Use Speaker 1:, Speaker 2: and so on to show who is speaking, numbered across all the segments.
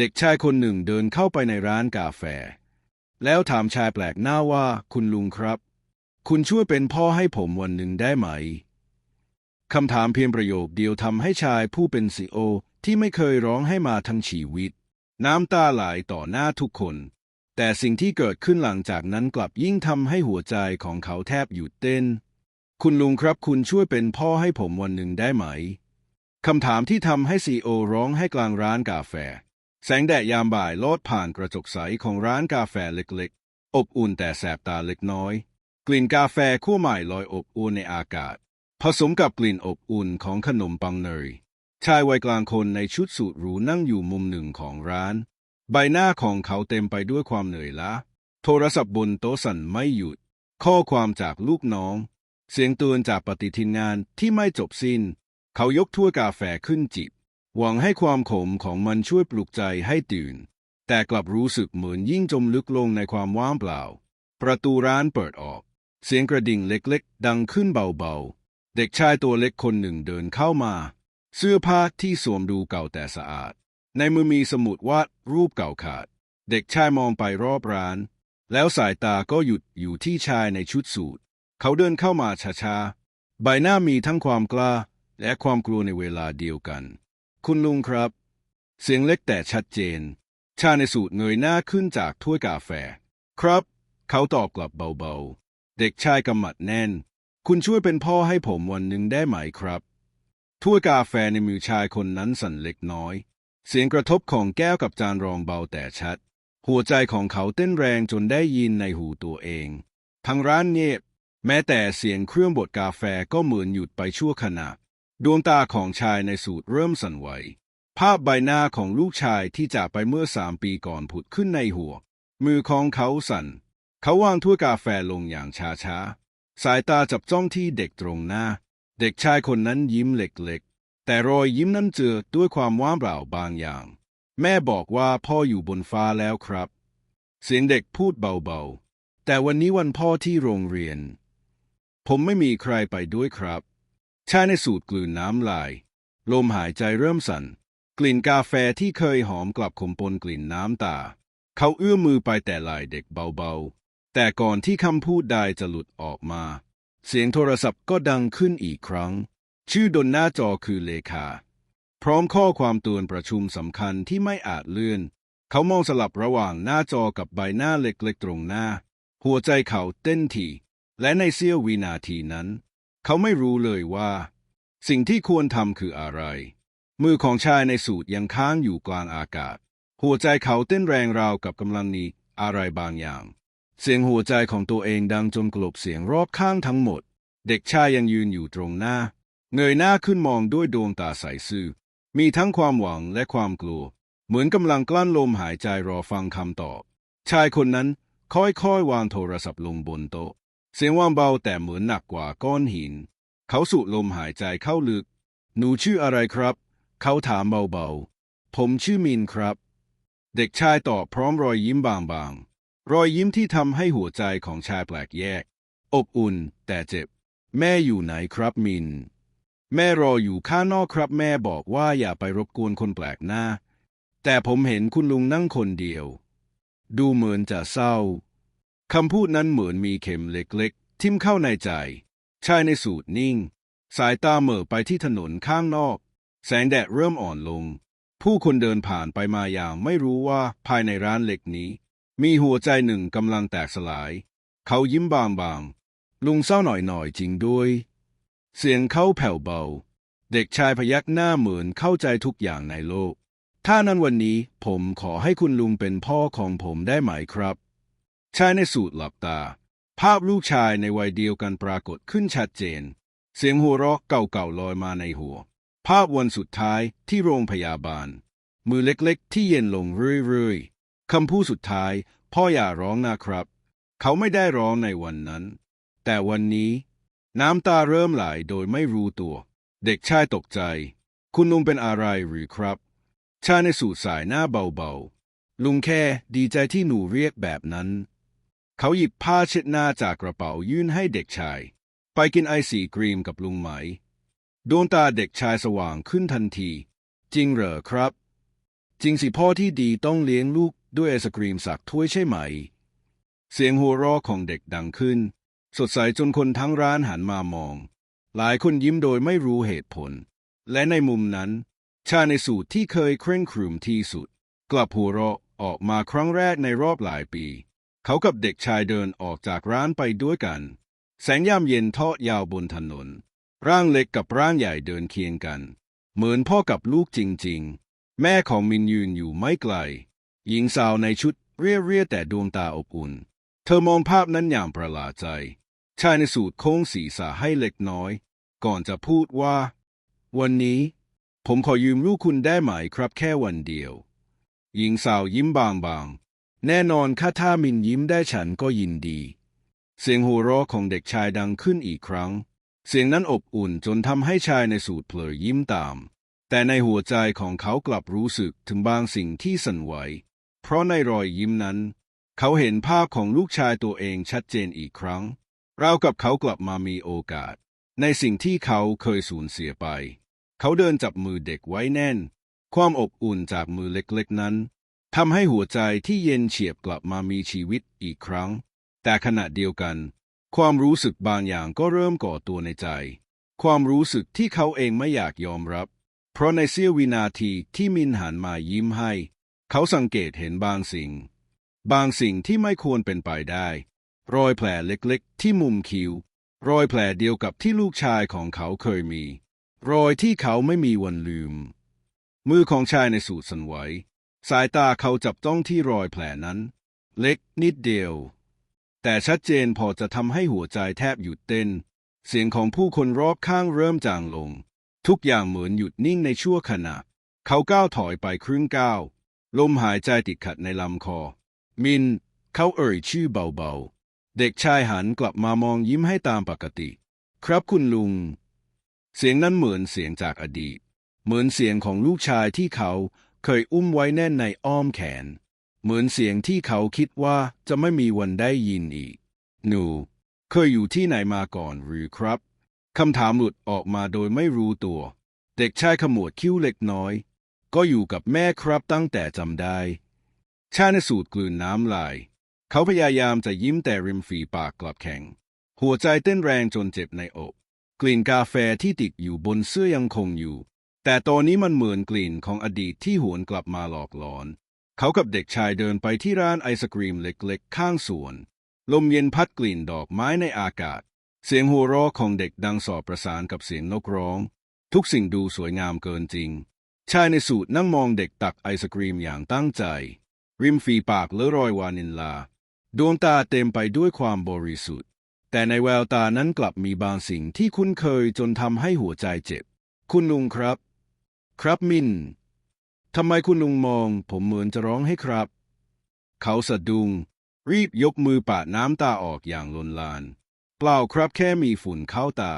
Speaker 1: เด็กชายคนหนึ่งเดินเข้าไปในร้านกาแฟ แล้วถามชายแปลกหน้าว่าคุณลุงครับ คุณช่วยเป็นพ่อให้ผมวันหนึ่งได้ไหมคำถามเพียงประโยคเดียวทำให้ชายผู้เป็นซีโอที่ไม่เคยร้องให้มาทั้งชีวิต น้ำตาไหลต่อหน้าทุกคน แต่สิ่งที่เกิดขึ้นหลังจากนั้นกลับยิ่งทำให้หัวใจของเขาแทบหยุดเต้น คุณลุงครับคุณช่วยเป็นพ่อให้ผมวันหนึ่งได้ไหมคำถามที่ทำให้ซีโอร้องให้กลางร้านกาแฟ แสงแดดยามบ่ายลอดผ่านกระจกใสของร้านกาแฟเล็กๆ อบอุ่นแต่แสบตาเล็กน้อย กลิ่นกาแฟคั่วใหม่ลอยอบอวนในอากาศ ผสมกับกลิ่นอบอุ่นของขนมปังเนยชายวัยกลางคนในชุดสูทหรูนั่งอยู่มุมหนึ่งของร้าน ใบหน้าของเขาเต็มไปด้วยความเหนื่อยล้าโทรศัพท์บนโต๊ะสั่นไม่หยุด ข้อความจากลูกน้อง เสียงเตือนจากปฏิทินงานที่ไม่จบสิ้น เขายกถ้วยกาแฟขึ้นจิบ หวังให้ความขมของมันช่วยปลุกใจให้ตื่น แต่กลับรู้สึกเหมือนยิ่งจมลึกลงในความว่างเปล่า ประตูร้านเปิดออก เสียงกระดิ่งเล็กๆ ดังขึ้นเบาๆ เด็กชายตัวเล็กคนหนึ่งเดินเข้ามา เสื้อผ้าที่สวมดูเก่าแต่สะอาด ในมือมีสมุดวาดรูปเก่าขาด เด็กชายมองไปรอบร้าน แล้วสายตาก็หยุดอยู่ที่ชายในชุดสูทเขาเดินเข้ามาช้าๆ ใบหน้ามีทั้งความกล้าและความกลัวในเวลาเดียวกัน คุณลุงครับ เสียงเล็กแต่ชัดเจน ชาในสูทเงยหน้าขึ้นจากถ้วยกาแฟ ครับ เขาตอบกลับเบาๆ เด็กชายกำมัดแน่น คุณช่วยเป็นพ่อให้ผมวันหนึ่งได้ไหมครับ ถ้วยกาแฟในมือชายคนนั้นสั่นเล็กน้อย เสียงกระทบของแก้วกับจานรองเบาแต่ชัด หัวใจของเขาเต้นแรงจนได้ยินในหูตัวเอง ทั้งร้านเงียบแม้แต่เสียงเครื่องบดกาแฟก็เหมือนหยุดไปชั่วขณะ ดวงตาของชายในสูตรเริ่มสั่นไหว ภาพใบหน้าของลูกชายที่จากไปเมื่อสามปีก่อนผุดขึ้นในหัว มือของเขาสั่น เขาวางถ้วยกาแฟลงอย่างช้าๆ สายตาจับจ้องที่เด็กตรงหน้า เด็กชายคนนั้นยิ้มเล็กๆ แต่รอยยิ้มนั้นเจือด้วยความว่างเปล่าบางอย่าง แม่บอกว่าพ่ออยู่บนฟ้าแล้วครับ เสียงเด็กพูดเบาๆ แต่วันนี้วันพ่อที่โรงเรียน ผมไม่มีใครไปด้วยครับ ชายในสูตรกลืนน้ำลาย ลมหายใจเริ่มสั่น กลิ่นกาแฟที่เคยหอมกลับขมปนกลิ่นน้ำตา เขาเอื้อมมือไปแต่ไหลเด็กเบาๆ แต่ก่อนที่คำพูดใดจะหลุดออกมา เสียงโทรศัพท์ก็ดังขึ้นอีกครั้ง ชื่อบนหน้าจอคือเลขา พร้อมข้อความเตือนประชุมสำคัญที่ไม่อาจเลื่อน เขามองสลับระหว่างหน้าจอกับใบหน้าเล็กๆตรงหน้า หัวใจเขาเต้นถี่และในเสี้ยววินาทีนั้น เขาไม่รู้เลยว่า สิ่งที่ควรทำคืออะไร มือของชายในสูตรยังค้างอยู่กลางอากาศ หัวใจเขาเต้นแรงราวกับกำลังมีอะไรบางอย่าง เสียงหัวใจของตัวเองดังจนกลบเสียงรอบข้างทั้งหมด เด็กชายยังยืนอยู่ตรงหน้า เงยหน้าขึ้นมองด้วยดวงตาใสซื่อ มีทั้งความหวังและความกลัว เหมือนกำลังกลั้นลมหายใจรอฟังคำตอบ ชายคนนั้นค่อยๆวางโทรศัพท์ลงบนโต๊ะ เสียงว่างเบาแต่เหมือนหนักกว่าก้อนหิน เขาสูดลมหายใจเข้าลึก หนูชื่ออะไรครับ เขาถามเบาๆ ผมชื่อมินครับ เด็กชายตอบพร้อมรอยยิ้มบางๆ รอยยิ้มที่ทำให้หัวใจของชายแปลกแยก อบอุ่นแต่เจ็บ แม่อยู่ไหนครับมิน แม่รออยู่ข้างนอกครับแม่บอกว่าอย่าไปรบกวนคนแปลกหน้า แต่ผมเห็นคุณลุงนั่งคนเดียว ดูเหมือนจะเศร้า คำพูดนั้นเหมือนมีเข็มเล็กๆ ทิ่มเข้าในใจ ชายในสูตรนิ่ง สายตาเหม่อไปที่ถนนข้างนอก แสงแดดเริ่มอ่อนลง ผู้คนเดินผ่านไปมาอย่างไม่รู้ว่าภายในร้านเหล็กนี้ มีหัวใจหนึ่งกำลังแตกสลาย เขายิ้มบางๆ ลุงเศร้าหน่อยๆ จริงด้วย เสียงเขาแผ่วเบา เด็กชายพยักหน้าเหมือนเข้าใจทุกอย่างในโลก ถ้านั้นวันนี้ผมขอให้คุณลุงเป็นพ่อของผมได้ไหมครับ ชายในสูตรหลับตา ภาพลูกชายในวัยเดียวกันปรากฏขึ้นชัดเจน เสียงหัวเราะเก่าๆลอยมาในหัว ภาพวันสุดท้ายที่โรงพยาบาล มือเล็กๆ ที่เย็นลงเรื่อยๆคำพูดสุดท้าย พ่ออย่าร้องนะครับ เขาไม่ได้ร้องในวันนั้น แต่วันนี้ น้ำตาเริ่มไหลโดยไม่รู้ตัว เด็กชายตกใจ คุณลุงเป็นอะไรหรือครับ ชายในสูตรสายหน้าเบาๆลุงแค่ดีใจที่หนูเรียกแบบนั้น เขาหยิบผ้าเช็ดหน้าจากกระเป๋ายื่นให้เด็กชาย ไปกินไอศกรีมกับลุงไหม ดวงตาเด็กชายสว่างขึ้นทันที จริงเหรอครับ จริงสิพ่อที่ดีต้องเลี้ยงลูกด้วยไอศกรีมสักถ้วยใช่ไหม เสียงหัวเราะของเด็กดังขึ้น สดใสจนคนทั้งร้านหันมามอง หลายคนยิ้มโดยไม่รู้เหตุผล และในมุมนั้น ชาในสูตรที่เคยเคร่งครึมที่สุด กลับหัวเราะออกมาครั้งแรกในรอบหลายปี เขากับเด็กชายเดินออกจากร้านไปด้วยกัน แสงยามเย็นทอดยาวบนถนน ร่างเล็กกับร่างใหญ่เดินเคียงกัน เหมือนพ่อกับลูกจริงๆ แม่ของมินยืนอยู่ไม่ไกล หญิงสาวในชุดเรียเรียแต่ดวงตาอบอุ่น เธอมองภาพนั้นอย่างประหลาดใจ ชายในสูตรโค้งศีรษะให้เล็กน้อย ก่อนจะพูดว่า วันนี้ผมขอยืมลูกคุณได้ไหมครับแค่วันเดียว หญิงสาวยิ้มบางๆ แน่นอนค่าถ้ามินยิ้มได้ฉันก็ยินดี เสียงหัวเราะของเด็กชายดังขึ้นอีกครั้ง เสียงนั้นอบอุ่นจนทำให้ชายในสูตรเผลอยิ้มตาม แต่ในหัวใจของเขากลับรู้สึกถึงบางสิ่งที่สั่นไหว เพราะในรอยยิ้มนั้น เขาเห็นภาพของลูกชายตัวเองชัดเจนอีกครั้งราวกับเขากลับมามีโอกาส ในสิ่งที่เขาเคยสูญเสียไป เขาเดินจับมือเด็กไว้แน่น ความอบอุ่นจากมือเล็กๆนั้น ทำให้หัวใจที่เย็นเฉียบกลับมามีชีวิตอีกครั้ง แต่ขณะเดียวกัน ความรู้สึกบางอย่างก็เริ่มก่อตัวในใจ ความรู้สึกที่เขาเองไม่อยากยอมรับ เพราะในเสี้ยววินาทีที่มินหันมายิ้มให้ เขาสังเกตเห็นบางสิ่ง บางสิ่งที่ไม่ควรเป็นไปได้ รอยแผลเล็กๆ ที่มุมคิ้ว รอยแผลเดียวกับที่ลูกชายของเขาเคยมี รอยที่เขาไม่มีวันลืม มือของชายในสูตรสันไหว สายตาเขาจับจ้องที่รอยแผลนั้น เล็กนิดเดียว แต่ชัดเจนพอจะทำให้หัวใจแทบหยุดเต้น เสียงของผู้คนรอบข้างเริ่มจางลง ทุกอย่างเหมือนหยุดนิ่งในชั่วขณะ เขาก้าวถอยไปครึ่งก้าวลมหายใจติดขัดในลำคอ มิน เขาเอ่ยชื่อเบาๆ เด็กชายหันกลับมามองยิ้มให้ตามปกติ ครับคุณลุง เสียงนั้นเหมือนเสียงจากอดีต เหมือนเสียงของลูกชายที่เขา เคยอุ้มไว้แน่นในอ้อมแขน เหมือนเสียงที่เขาคิดว่าจะไม่มีวันได้ยินอีก หนู เคยอยู่ที่ไหนมาก่อนหรือครับคำถามหลุดออกมาโดยไม่รู้ตัว เด็กชายขมวดคิ้วเล็กน้อย ก็อยู่กับแม่ครับตั้งแต่จำได้ ชาในสูตรกลืนน้ำลาย เขาพยายามจะยิ้มแต่ริมฝีปากกลับแข็ง หัวใจเต้นแรงจนเจ็บในอก กลิ่นกาแฟที่ติดอยู่บนเสื้อยังคงอยู่ แต่ตอนนี้มันเหมือนกลิ่นของอดีตที่หวนกลับมาหลอกหลอน เขากับเด็กชายเดินไปที่ร้านไอศกรีมเล็กๆ ข้างสวน ลมเย็นพัดกลิ่นดอกไม้ในอากาศ เสียงหัวเราะของเด็กดังสอบประสานกับเสียงนกร้อง ทุกสิ่งดูสวยงามเกินจริง ชายในสูตรนั่งมองเด็กตักไอศกรีมอย่างตั้งใจ ริมฝีปากเลอะรอยวานิลลา ดวงตาเต็มไปด้วยความบริสุทธิ์ แต่ในแววตานั้นกลับมีบางสิ่งที่คุ้นเคยจนทำให้หัวใจเจ็บ คุณลุงครับ ครับมิน ทำไมคุณลุงมอง ผมเหมือนจะร้องให้ครับ เขาสะดุง้งรีบยกมือปาดน้ำตาออกอย่างลนลาน เปล่าครับแค่มีฝุ่นเข้าตา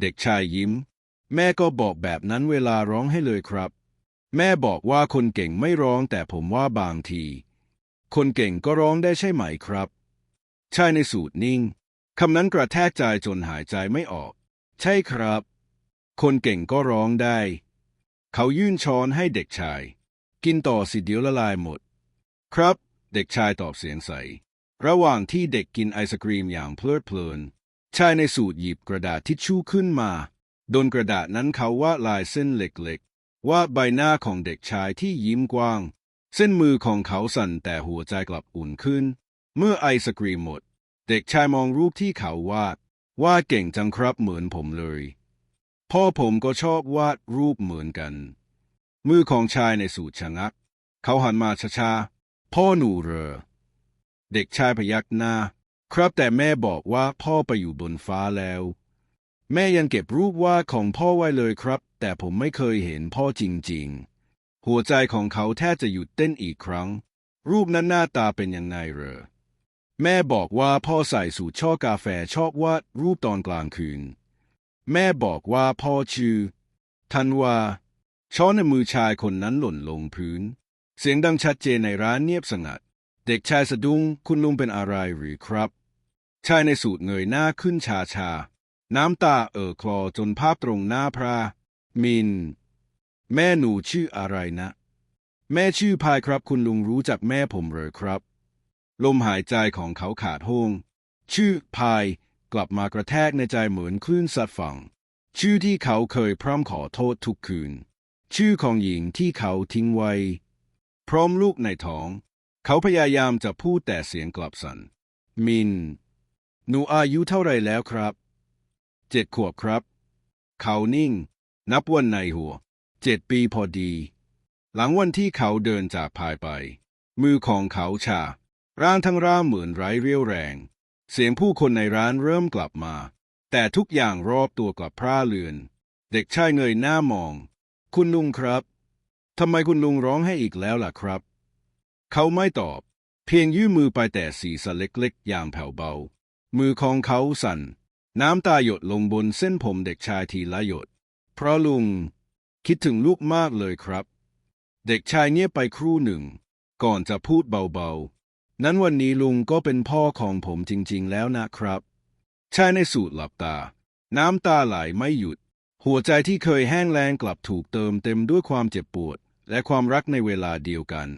Speaker 1: เด็กชายยิ้ม แม่ก็บอกแบบนั้นเวลาร้องให้เลยครับ แม่บอกว่าคนเก่งไม่ร้องแต่ผมว่าบางที คนเก่งก็ร้องได้ใช่ไหมครับชายในสูตรนิ่งคำนั้นกระแทกใจจนหายใจไม่ออก ใช่ครับ คนเก่งก็ร้องได้ เขายื่นช้อนให้เด็กชาย กินต่อสิเดี๋ยวละลายหมด ครับ เด็กชายตอบเสียงใส ระหว่างที่เด็กกินไอศกรีมอย่างเพลิดเพลิน ชายในสูตรหยิบกระดาษทิชชู่ขึ้นมาบนกระดาษนั้นเขาวาดลายเส้นเล็กๆวาดใบหน้าของเด็กชายที่ยิ้มกว้าง เส้นมือของเขาสั่นแต่หัวใจกลับอุ่นขึ้น เมื่อไอศกรีมหมด เด็กชายมองรูปที่เขาวาดวาดเก่งจังครับเหมือนผมเลย พ่อผมก็ชอบวาดรูปเหมือนกัน มือของชายในสูตรชะงัก เขาหันมาช้าๆ พ่อหนูเหรอ เด็กชายพยักหน้า ครับแต่แม่บอกว่าพ่อไปอยู่บนฟ้าแล้ว แม่ยังเก็บรูปวาดของพ่อไว้เลยครับ แต่ผมไม่เคยเห็นพ่อจริงๆ หัวใจของเขาแทบจะหยุดเต้นอีกครั้ง รูปนั้นหน้าตาเป็นยังไงเหรอ แม่บอกว่าพ่อใส่สูตรช่อกาแฟชอบวาดรูปตอนกลางคืน แม่บอกว่าพ่อชื่อทันวา ช้อนในมือชายคนนั้นหล่นลงพื้น เสียงดังชัดเจนในร้านเงียบสงัด เด็กชายสะดุ้งคุณลุงเป็นอะไรหรือครับ ชายในสูตรเงยหน้าขึ้นชาชา น้ำตาเอ่อคลอจนภาพตรงหน้าพระมิน แม่หนูชื่ออะไรนะ แม่ชื่อพายครับ คุณลุงรู้จักแม่ผมเหรอครับ ลมหายใจของเขาขาดห้วงชื่อพาย กลับมากระแทกในใจเหมือนคลื่นซัดฝั่ง ชื่อที่เขาเคยพร่ำขอโทษทุกคืน ชื่อของหญิงที่เขาทิ้งไว้ พร้อมลูกในท้อง เขาพยายามจะพูดแต่เสียงกลับสัน่นมิน หนูอายุเท่าไรแล้วครับ เจ็ดขวบครับ เขานิ่ง นับวันในหัว เจ็ดปีพอดี หลังวันที่เขาเดินจากพายไป มือของเขาชา ร่างทั้งร่างเหมือนไร้เรี่ยวแรง เสียงผู้คนในร้านเริ่มกลับมา แต่ทุกอย่างรอบตัวกลับพร่าเลือน เด็กชายเงยหน้ามอง คุณลุงครับทำไมคุณลุงร้องให้อีกแล้วล่ะครับ เขาไม่ตอบ เพียงยื่นมือไปแต่ศีรษะเล็กๆ อย่างแผ่วเบา มือของเขาสั่น น้ำตาหยดลงบนเส้นผมเด็กชายทีละหยด เพราะลุงคิดถึงลูกมากเลยครับ เด็กชายเงียบไปครู่หนึ่ง ก่อนจะพูดเบาๆ นั้นวันนี้ลุงก็เป็นพ่อของผมจริงๆแล้วนะครับ ชายในสูตรหลับตา น้ำตาไหลไม่หยุด หัวใจที่เคยแห้งแล้งกลับถูกเติมเต็มด้วยความเจ็บปวด และความรักในเวลาเดียวกัน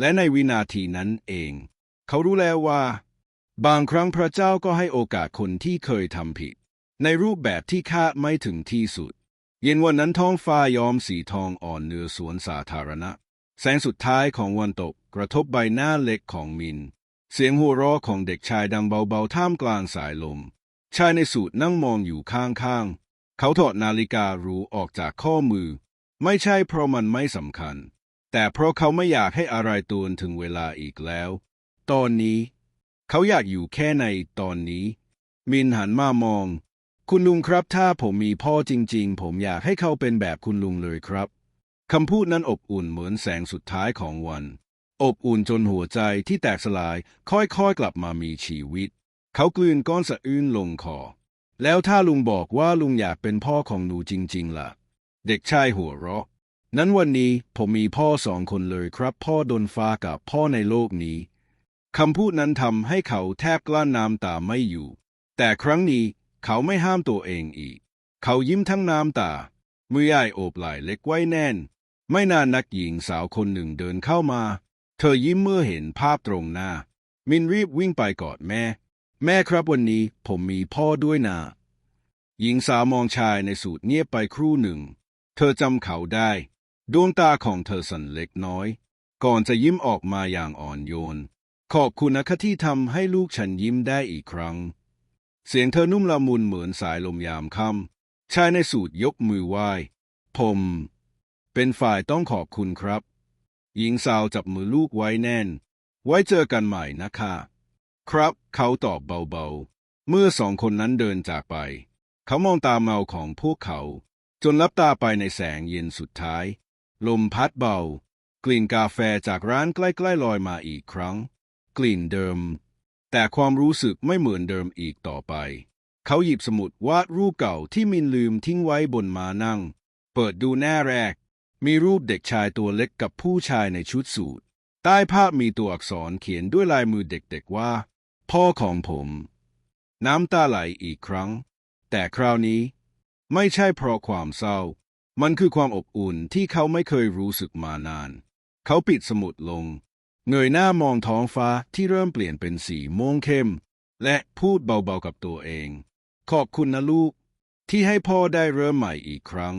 Speaker 1: และในวินาทีนั้นเอง เขารู้แล้วว่า บางครั้งพระเจ้าก็ให้โอกาสคนที่เคยทำผิด ในรูปแบบที่คาดไม่ถึงที่สุด เย็นวันนั้นท้องฟ้ายอมสีทองอ่อนเนื้อสวนสาธารณะ แสงสุดท้ายของวันตกกระทบใบหน้าเล็กของมิน เสียงหัวเราะของเด็กชายดังเบาๆท่ามกลางสายลม ชายในสูตรนั่งมองอยู่ข้างๆ เขาถอดนาฬิการูออกจากข้อมือ ไม่ใช่เพราะมันไม่สำคัญ แต่เพราะเขาไม่อยากให้อะไรตูนถึงเวลาอีกแล้ว ตอนนี้ เขาอยากอยู่แค่ในตอนนี้ มินหันมามอง คุณลุงครับถ้าผมมีพ่อจริง ๆ ผมอยากให้เขาเป็นแบบคุณลุงเลยครับ คำพูดนั้นอบอุ่นเหมือนแสงสุดท้ายของวัน อบอุ่นจนหัวใจที่แตกสลายค่อยๆกลับมามีชีวิต เขากลืนก้อนสะอื้นลงคอ แล้วถ้าลุงบอกว่าลุงอยากเป็นพ่อของหนูจริงๆล่ะ เด็กชายหัวเราะ นั้นวันนี้ผมมีพ่อสองคนเลยครับ พ่อดนฟ้ากับพ่อในโลกนี้คำพูดนั้นทำให้เขาแทบกลั้นน้ำตาไม่อยู่ แต่ครั้งนี้เขาไม่ห้ามตัวเองอีก เขายิ้มทั้งน้ำตามือใหญ่โอบไหล่เล็กไว้แน่น ไม่นานนักหญิงสาวคนหนึ่งเดินเข้ามา เธอยิ้มเมื่อเห็นภาพตรงหน้า มินรีบวิ่งไปกอดแม่ แม่ครับวันนี้ผมมีพ่อด้วยนะหญิงสาวมองชายในสูตรเงียบไปครู่หนึ่ง เธอจำเขาได้ ดวงตาของเธอสั่นเล็กน้อย ก่อนจะยิ้มออกมาอย่างอ่อนโยน ขอบคุณนะคะที่ทำให้ลูกฉันยิ้มได้อีกครั้ง เสียงเธอนุ่มละมุนเหมือนสายลมยามค่ำชายในสูตรยกมือไหว้ ผม เป็นฝ่ายต้องขอบคุณครับ หญิงสาวจับมือลูกไว้แน่น ไว้เจอกันใหม่นะคะ ครับ เขาตอบเบาๆ เมื่อสองคนนั้นเดินจากไป เขามองตาเมาของพวกเขา จนลับตาไปในแสงเย็นสุดท้าย ลมพัดเบา กลิ่นกาแฟจากร้านใกล้ๆลอยมาอีกครั้ง กลิ่นเดิม แต่ความรู้สึกไม่เหมือนเดิมอีกต่อไปเขาหยิบสมุดวาดรูปเก่าที่มินลืมทิ้งไว้บนมานั่ง เปิดดูหน้าแรก มีรูปเด็กชายตัวเล็กกับผู้ชายในชุดสูทใต้ภาพมีตัวอักษรเขียนด้วยลายมือเด็กๆว่า พ่อของผม น้ำตาไหลอีกครั้ง แต่คราวนี้ ไม่ใช่เพราะความเศร้า มันคือความอบอุ่นที่เขาไม่เคยรู้สึกมานาน เขาปิดสมุดลง เงยหน้ามองท้องฟ้าที่เริ่มเปลี่ยนเป็นสีม่วงเข้ม และพูดเบาๆกับตัวเอง ขอบคุณนะลูก ที่ให้พ่อได้เริ่มใหม่อีกครั้ง